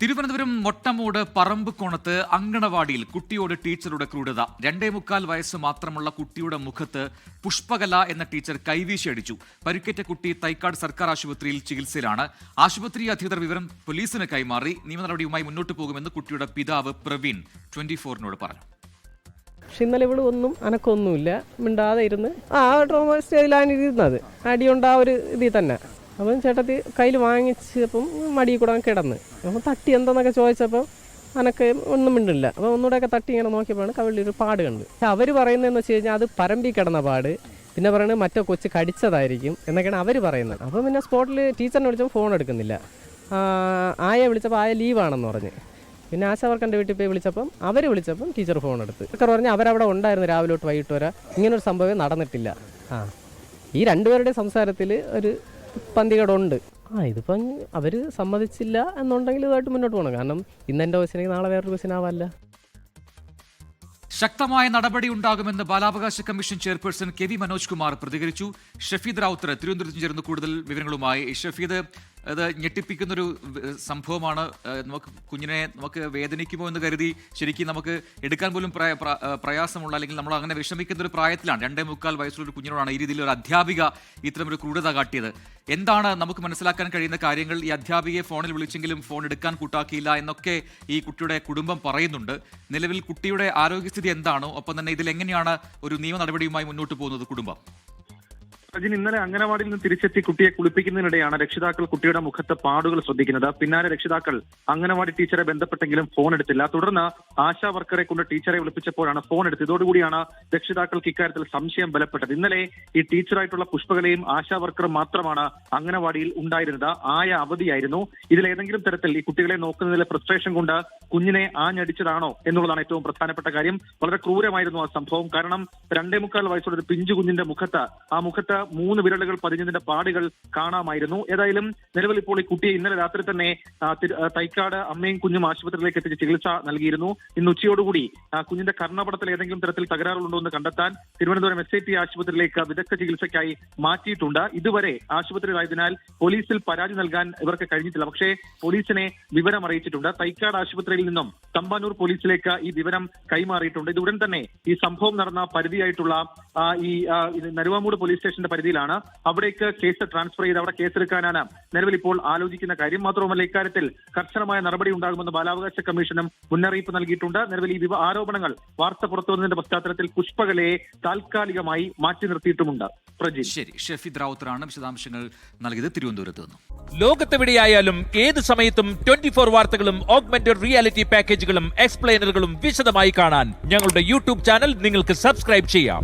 തിരുവനന്തപുരം മൊട്ടമൂട് പറമ്പുകോണത്ത് അങ്കണവാടിയിൽ കുട്ടിയോട് ടീച്ചറുടെ ക്രൂരത. രണ്ടേ മുക്കാൽ വയസ്സ് മാത്രമുള്ള കുട്ടിയുടെ മുഖത്ത് പുഷ്പകല എന്ന ടീച്ചർ കൈവീശി അടിച്ചു പരിക്കേറ്റ കുട്ടി തൈക്കാട് സർക്കാർ ആശുപത്രിയിൽ ചികിത്സയിലാണ്. ആശുപത്രി അധികൃതർ വിവരം പോലീസിന് കൈമാറി. നിയമ നടപടിയുമായി മുന്നോട്ട് പോകുമെന്ന് കുട്ടിയുടെ പിതാവ് പ്രവീൺ ട്വന്റി ഫോറിനോട് പറഞ്ഞു. പക്ഷെ ഇന്നലെ ഇവിടെ ഒന്നും അനക്കൊന്നുമില്ല. മിണ്ടാതെ ഇരുന്ന്. ആ ട്രോമ സ്റ്റേജിലാണ് ഇരുന്നത് അടിയുണ്ട് ആ ഒരു ഇതിൽ തന്നെ. അപ്പം ചേട്ടത്തി കയ്യിൽ വാങ്ങിച്ചപ്പം മടിയിൽ കൂടെ കിടന്ന്. അപ്പം തട്ടി എന്താന്നൊക്കെ ചോദിച്ചപ്പം അനക്ക് ഒന്നും മിണ്ടില്ല. അപ്പം ഒന്നുകൂടെയൊക്കെ തട്ടി ഇങ്ങനെ നോക്കിയപ്പോഴാണ് കവിളിൽ ഒരു പാട് കണ്ട് അവർ പറയുന്നതെന്ന് വെച്ച് കഴിഞ്ഞാൽ അത് പരമ്പി കിടന്ന പാട്. പിന്നെ പറയുന്നത് മറ്റേ കൊച്ച് കടിച്ചതായിരിക്കും എന്നൊക്കെയാണ് അവർ പറയുന്നത്. അപ്പം പിന്നെ സ്പോട്ടിൽ ടീച്ചറിനെ വിളിച്ചപ്പോൾ ഫോൺ എടുക്കുന്നില്ല. ആയ വിളിച്ചപ്പോൾ ആയ ലീവാണെന്ന് പറഞ്ഞ്. പിന്നെ ആശാവർക്കന്റെ വീട്ടിൽ പോയി വിളിച്ചപ്പം അവർ വിളിച്ചപ്പം ടീച്ചർ ഫോൺ എടുത്ത്. ഒക്കെ പറഞ്ഞ് അവരവിടെ ഉണ്ടായിരുന്നു രാവിലെ തൊട്ട് വൈകിട്ട് വരെ. ഇങ്ങനൊരു സംഭവം നടന്നിട്ടില്ല. ആ ഈ രണ്ടുപേരുടെ സംസാരത്തിൽ ഒരു പന്തികേടുണ്ട് ആ ഇതിപ്പം അവർ സമ്മതിച്ചില്ല എന്നുണ്ടെങ്കിൽ ഇതായിട്ട് മുന്നോട്ട് പോകണം കാരണം ഇന്ന് എന്റെ ക്വസ്റ്റിനെങ്കിൽ നാളെ വേറൊരു ക്വസ്റ്റിൻ ആവാല്ല. ശക്തമായ നടപടി ഉണ്ടാകുമെന്ന് ബാലാവകാശ commission chairperson K V Manoj Kumar പ്രതികരിച്ചു. ഷഫീദ് റാവുത്തർ തിരുവനന്തപുരത്ത് ചേർന്ന് കൂടുതൽ വിവരങ്ങളുമായി ഷഫീദ്. അത് ഞെട്ടിപ്പിക്കുന്നൊരു സംഭവമാണ്. നമുക്ക് കുഞ്ഞിനെ നമുക്ക് വേദനിക്കുമോ എന്ന് കരുതി ശരിക്കും നമുക്ക് എടുക്കാൻ പോലും പ്രയ- പ്രയാസമുള്ള അല്ലെങ്കിൽ നമ്മൾ അങ്ങനെ വിഷമിക്കുന്ന ഒരു പ്രായത്തിലാണ്. രണ്ടേ മുക്കാൽ വയസ്സുള്ള ഒരു കുഞ്ഞിനോടാണ് ഈ രീതിയിൽ ഒരു അധ്യാപിക ഇത്തരം ഒരു ക്രൂരത കാട്ടിയത്. എന്താണ് നമുക്ക് മനസ്സിലാക്കാൻ കഴിയുന്ന കാര്യങ്ങൾ? ഈ അധ്യാപികയെ ഫോണിൽ വിളിച്ചെങ്കിലും ഫോൺ എടുക്കാൻ കൂട്ടാക്കിയില്ല എന്നൊക്കെ ഈ കുട്ടിയുടെ കുടുംബം പറയുന്നുണ്ട്. നിലവിൽ കുട്ടിയുടെ ആരോഗ്യസ്ഥിതി എന്താണോ? ഒപ്പം തന്നെ ഇതിൽ എങ്ങനെയാണ് ഒരു നിയമ നടപടിയുമായി മുന്നോട്ട് പോകുന്നത് കുടുംബം? സജിൻ ഇന്നലെ അംഗനവാടിയിൽ നിന്ന് തിരിച്ചെത്തി കുട്ടിയെ കുളിപ്പിക്കുന്നതിനിടെയാണ് രക്ഷിതാക്കൾ കുട്ടിയുടെ മുഖത്ത് പാടുകൾ ശ്രദ്ധിക്കുന്നത്. പിന്നാലെ രക്ഷിതാക്കൾ അംഗനവാടി ടീച്ചറെ ബന്ധപ്പെട്ടെങ്കിലും ഫോൺ എടുത്തില്ല. തുടർന്ന് ആശാ വർക്കറെ കൊണ്ട് ടീച്ചറെ വിളിപ്പിച്ചപ്പോഴാണ് ഫോൺ എടുത്തത്. ഇതോടുകൂടിയാണ് രക്ഷിതാക്കൾക്ക് ഇക്കാര്യത്തിൽ സംശയം ബലപ്പെട്ടത്. ഇന്നലെ ഈ ടീച്ചറായിട്ടുള്ള പുഷ്പകലയും ആശാ വർക്കറും മാത്രമാണ് അംഗനവാടിയിൽ ഉണ്ടായിരുന്നത്. ആയ അവധിയായിരുന്നു. ഇതിലേതെങ്കിലും തരത്തിൽ ഈ കുട്ടികളെ നോക്കുന്നതിലെ ഫ്രസ്ട്രേഷൻ കൊണ്ട് കുഞ്ഞിനെ ആഞ്ഞടിച്ചതാണോ എന്നുള്ളതാണ് ഏറ്റവും പ്രധാനപ്പെട്ട കാര്യം. വളരെ ക്രൂരമായിരുന്നു ആ സംഭവം. കാരണം രണ്ടേ മുക്കാൽ വയസ്സുള്ള ഒരു പിഞ്ചു കുഞ്ഞിന്റെ മുഖത്ത് ആ മുഖത്ത് മൂന്ന് വിരലുകൾ പതിഞ്ഞതിന്റെ പാടുകൾ കാണാമായിരുന്നു. ഏതായാലും നിലവിൽ ഇപ്പോൾ ഈ കുട്ടിയെ ഇന്നലെ രാത്രി തന്നെ തൈക്കാട് അമ്മയും കുഞ്ഞും ആശുപത്രിയിലേക്ക് എത്തിച്ച് ചികിത്സ നൽകിയിരുന്നു. ഇന്ന് ഉച്ചയോടുകൂടി കുഞ്ഞിന്റെ കർണപടത്തിൽ ഏതെങ്കിലും തരത്തിൽ തകരാറുകളുണ്ടോ എന്ന് കണ്ടെത്താൻ തിരുവനന്തപുരം എസ് ഐ ടി ആശുപത്രിയിലേക്ക് വിദഗ്ധ ചികിത്സയ്ക്കായി മാറ്റിയിട്ടുണ്ട്. ഇതുവരെ ആശുപത്രിയിലായതിനാൽ പോലീസിൽ പരാതി നൽകാൻ ഇവർക്ക് കഴിഞ്ഞിട്ടില്ല. പക്ഷേ പോലീസിനെ വിവരം അറിയിച്ചിട്ടുണ്ട്. തൈക്കാട് ആശുപത്രിയിൽ നിന്നും തമ്പാനൂർ പോലീസിലേക്ക് ഈ വിവരം കൈമാറിയിട്ടുണ്ട്. ഇത് ഉടൻ തന്നെ ഈ സംഭവം നടന്ന പരിധിയായിട്ടുള്ള ഈ നരുവാമൂട് പോലീസ് സ്റ്റേഷന്റെ പരിധിയിലാണ്. അവിടേക്ക് കേസ് ട്രാൻസ്ഫർ ചെയ്ത് അവിടെ കേസെടുക്കാനാണ് നിലവിൽ ഇപ്പോൾ ആലോചിക്കുന്ന കാര്യം. മാത്രവുമല്ല ഇക്കാര്യത്തിൽ കർശനമായ നടപടി ഉണ്ടാകുമെന്ന് ബാലാവകാശ കമ്മീഷനും മുന്നറിയിപ്പ് നൽകിയിട്ടുണ്ട്. നിലവിൽ ഈ ആരോപണങ്ങൾ വാർത്ത പുറത്തുവന്നതിന്റെ പശ്ചാത്തലത്തിൽ പുഷ്പകലയെ താൽക്കാലികമായി മാറ്റി നിർത്തിയിട്ടുമുണ്ട്. പ്രജി ശരി ഷെഫിദ് റാവുത്തറാണ് വിശദാംശങ്ങൾ നൽകിയത്. തിരുവനന്തപുരത്ത് നിന്നും. ലോകത്തെവിടെയായാലും ഏത് സമയത്തും ട്വന്റി ഫോർ വാർത്തകളും ഓഗ്മെന്റഡ് റിയാലിറ്റി പാക്കേജുകളും എക്സ്പ്ലെയിനറുകളും വിശദമായി കാണാൻ ഞങ്ങളുടെ യൂട്യൂബ് ചാനൽ നിങ്ങൾക്ക് സബ്സ്ക്രൈബ് ചെയ്യാം.